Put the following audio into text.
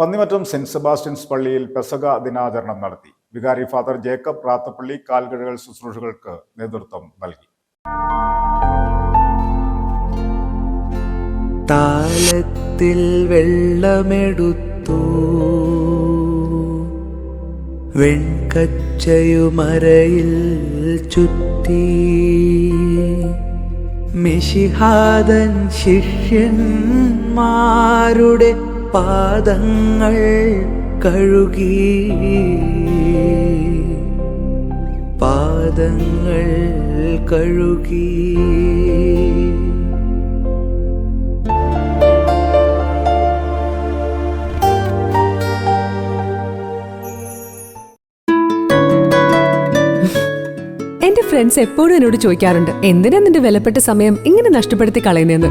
Pannimattom saint Sebastian's പള്ളിയിൽ പെസക ദിനാചരണം നടത്തി. വികാരി ഫാദർ ജേക്കബ് റാത്തപ്പള്ളി കാൽകഴുകൽ ശുശ്രൂഷകൾക്ക് നേതൃത്വം നൽകി. താലത്തിൽ വെള്ളമെടുത്തു. വെൺകച്ചയുമരയിൽ ചുറ്റി. മിഷിഹാദൻ ശിഷ്യന്മാരുടെ പാദങ്ങൾ കഴുകി. പാദങ്ങൾ കഴുകി. എന്റെ ഫ്രണ്ട്സ് എപ്പോഴും എന്നോട് ചോദിക്കാറുണ്ട് എന്തിനാ നിന്റെ വിലപ്പെട്ട സമയം ഇങ്ങനെ നഷ്ടപ്പെടുത്തി കളയുന്നതെന്ന്?